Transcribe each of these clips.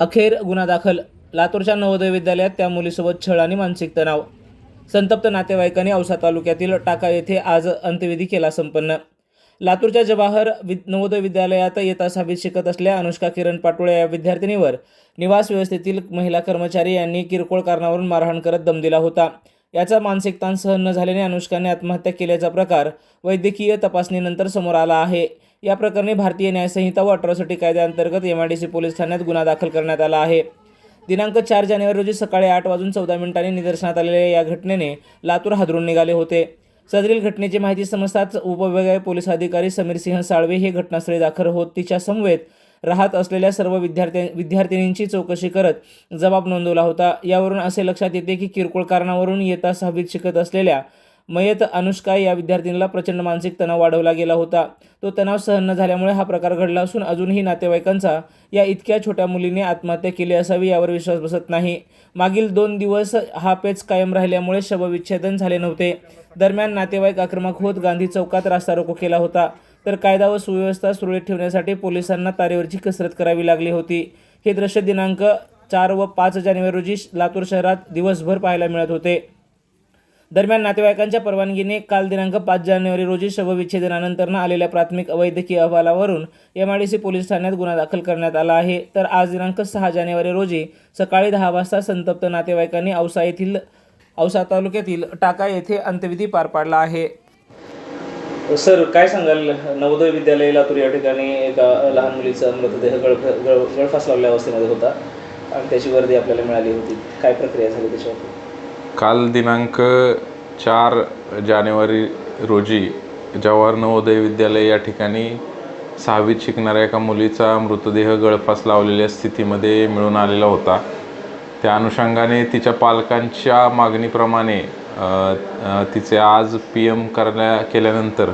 अखेर गुन्हा दाखल. लातूरच्या नवोदय विद्यालयात त्या मुलीसोबत छळ आणि मानसिक तणाव. संतप्त नातेवाईकांनी औसा तालुक्यातील टाका येथे आज अंत्यविधी केला संपन्न. लातूरच्या जवाहर वि नवोदय विद्यालयात येता सहावीत शिकत असलेल्या अनुष्का किरण पाटोळे या विद्यार्थिनीवर निवास व्यवस्थेतील महिला कर्मचारी यांनी किरकोळ कारणावरून मारहाण करत दम दिला होता. याचा मानसिक ताण सहन न झाल्याने अनुष्काने आत्महत्या केल्याचा प्रकार वैद्यकीय तपासणीनंतर समोर आला आहे. या प्रकरणी भारतीय न्यायसंहिता व अट्रॉसिटी कायद्याअंतर्गत M I D C police ठाण्यात गुन्हा दाखल करण्यात आला आहे. दिनांक चार जानेवारी रोजी सकाळी आठ वाजून चौदा मिनिटांनी निदर्शनात आलेल्या या घटनेने लातूर हादरून निघाले होते. सदरील घटनेची माहिती समजताच उपविभागीय पोलीस अधिकारी समीर सिंह साळवे हे घटनास्थळी दाखल होत तिच्या समवेत राहत असलेल्या सर्व विद्यार्थी विद्यार्थिनींची चौकशी करत जबाब नोंदवला होता. यावरून असे लक्षात येते की किरकोळ कारणावरून येता सहावीत शिकत असलेल्या मयत अनुष्का या विद्यार्थिनीला प्रचंड मानसिक तणाव वाढवला गेला होता. तो तणाव सहन न झाल्यामुळे हा प्रकार घडला असून अजूनही नातेवाईकांचा या इतक्या छोट्या मुलीने आत्महत्या केली असावी यावर विश्वास बसत नाही. मागील दोन दिवस हा पेच कायम राहिल्यामुळे शवविच्छेदन झाले नव्हते. दरम्यान नातेवाईक आक्रमक होत गांधी चौकात रास्ता रोको केला होता. तर कायदा व सुव्यवस्था सुरळीत ठेवण्यासाठी पोलिसांना तारेवरची कसरत करावी लागली होती. हे दृश्य दिनांक चार व पाच जानेवारी रोजी लातूर शहरात दिवसभर पाहायला मिळत होते. दरम्यान नातेवाईकांच्या परवानगीने काल दिनांक पाच जानेवारी रोजी शवविच्छेदनानंतरनं आलेल्या प्राथमिक वैद्यकीय अहवालावरून M I D C police ठाण्यात गुन्हा दाखल करण्यात आला आहे. तर आज दिनांक सहा जानेवारी रोजी सकाळी दहा वाजता संतप्त नातेवाईकांनी औसा येथील औसा तालुक्यातील टाका येथे अंत्यविधी पार पाडला आहे. सर काय सांगाल? नवोदय विद्यालय लातूर या ठिकाणी एका लहान मुलीचा मृतदेह गळफ गळ गळफास लावल्या अवस्थेमध्ये होता आणि त्याची वर्दी आपल्याला मिळाली होती. काय प्रक्रिया झाली त्याच्यावर काल दिनांक चार जानेवारी रोजी जवाहर नवोदय विद्यालय या ठिकाणी सहावीत शिकणाऱ्या एका मुलीचा मृतदेह गळफास लावलेल्या स्थितीमध्ये मिळून आलेला होता. त्या अनुषंगाने तिच्या पालकांच्या मागणीप्रमाणे तिचे आज पी एम करल्या केल्यानंतर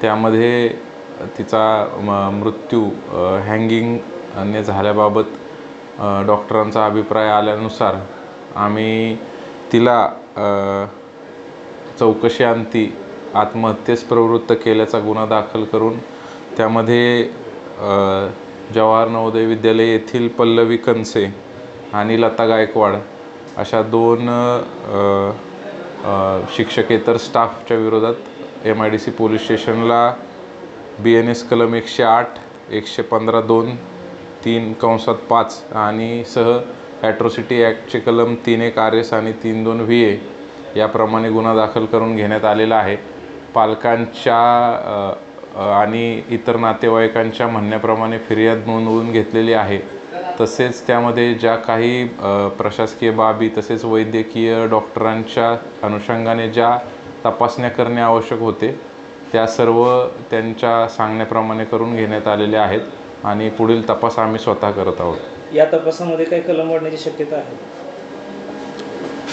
त्यामध्ये तिचा म- मृत्यू हँगिंगने झाल्याबाबत डॉक्टरांचा अभिप्राय आल्यानुसार आम्ही तिला चौकशी अंती आत्महत्येस प्रवृत्त केल्याचा गुन्हा दाखल करून त्यामध्ये जवाहर नवोदय विद्यालय येथील पल्लवी कनसे आणि लता गायकवाड अशा दोन शिक्षकेतर स्टाफच्या विरोधात M I D C police स्टेशनला बी एन एस कलम एकशे आठ एकशे पंधरा दोन तीन कंसात पाच आणि सह ॲट्रॉसिटी ॲक्टचे कलम तीन एक आर एस आणि तीन दोन व्ही ए याप्रमाणे गुन्हा दाखल करून घेण्यात आलेला आहे. पालकांच्या आणि इतर नातेवाईकांच्या म्हणण्याप्रमाणे फिर्याद नोंदवून घेतलेली आहे. तसेच त्यामध्ये ज्या काही प्रशासकीय बाबी तसेच वैद्यकीय डॉक्टरांच्या अनुषंगाने ज्या तपासण्या करणे आवश्यक होते त्या सर्व त्यांच्या सांगण्याप्रमाणे करून घेण्यात आलेल्या आहेत. आणि पुढील तपास आम्ही स्वतः करत आहोत. या तपासामध्ये काही कलम वाढण्याची शक्यता आहे?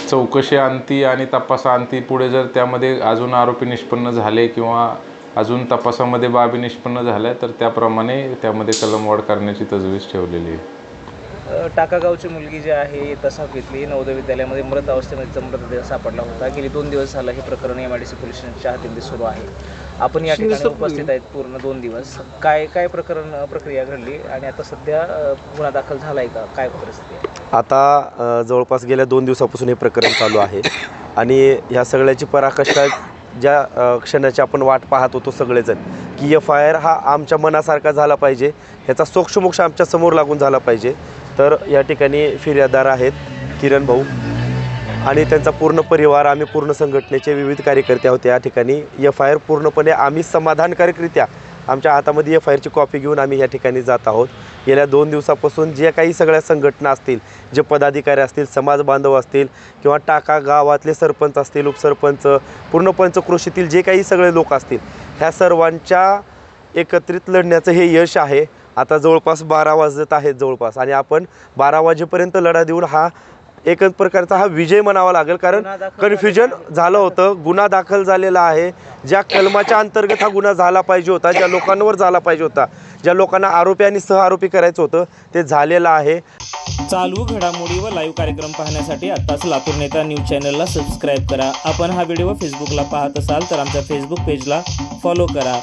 चौकशी अंती आणि तपासाअंती पुढे जर त्यामध्ये अजून आरोपी निष्पन्न झाले किंवा अजून तपासामध्ये बाबी निष्पन्न झाल्या तर त्याप्रमाणे त्यामध्ये कलमवाढ करण्याची तजवीज ठेवलेली आहे. अ, टाका गावची मुलगी जी आहे तसा घेतली. नवोदय विद्यालयामध्ये मृत अवस्थेमध्ये मृतदेह सापडला होता. गेली दोन दिवस झालं हे प्रकरण M I D C police स्टेशनच्या हातीमध्ये सुरू आहे. आपण या ठिकाणी उपस्थित आहेत पूर्ण दोन दिवस. काय काय प्रकरण प्रक्रिया घडली आणि आता सध्या गुन्हा दाखल झाला आहे का? काय परिस्थिती आहे? आता जवळपास गेल्या दोन दिवसापासून हे प्रकरण चालू आहे. आणि ह्या सगळ्याची पराकाष्ठा ज्या क्षणाची आपण वाट पाहत होतो सगळेजण की एफ आय आर हा आमच्या मनासारखा झाला पाहिजे ह्याचा सोक्षमोक्ष आमच्यासमोर लागून झाला पाहिजे. तर या ठिकाणी फिर्याददार आहेत किरण भाऊ. आणि त्यांचा पूर्ण परिवार आम्ही पूर्ण संघटनेचे विविध कार्यकर्ते आहोत. या ठिकाणी एफ आय आर पूर्णपणे आम्ही समाधानकारकरित्या आमच्या हातामध्ये एफ आय आरची कॉपी घेऊन आम्ही या ठिकाणी जात आहोत. गेल्या दोन दिवसापासून जे काही सगळ्या संघटना असतील जे पदाधिकारी असतील समाज बांधव असतील किंवा टाका गावातले सरपंच असतील उपसरपंच पूर्ण कृषीतील जे काही सगळे लोक असतील ह्या सर्वांच्या एकत्रित लढण्याचं हे यश आहे. आता जवळपास बारा वाजत आहेत जवळपास आणि आपण बारा वाजेपर्यंत लढा देऊन हा एकच प्रकारचा हा विजय म्हणावा लागेल कारण कन्फ्युजन झालं होतं गुन्हा दाखल झालेला आहे. ज्या कलमाच्या अंतर्गत हा गुन्हा झाला पाहिजे होता ज्या लोकांवर झाला पाहिजे होता ज्या लोकांना आरोपी आणि सह आरोपी करायचं होतं ते झालेलं आहे. चालू घडामोडी व लाईव्ह कार्यक्रम पाहण्यासाठी आत्ताच लातूर नेता न्यूज चॅनलला सबस्क्राईब करा. आपण हा व्हिडिओ फेसबुकला पाहत असाल तर आमच्या फेसबुक पेजला फॉलो करा.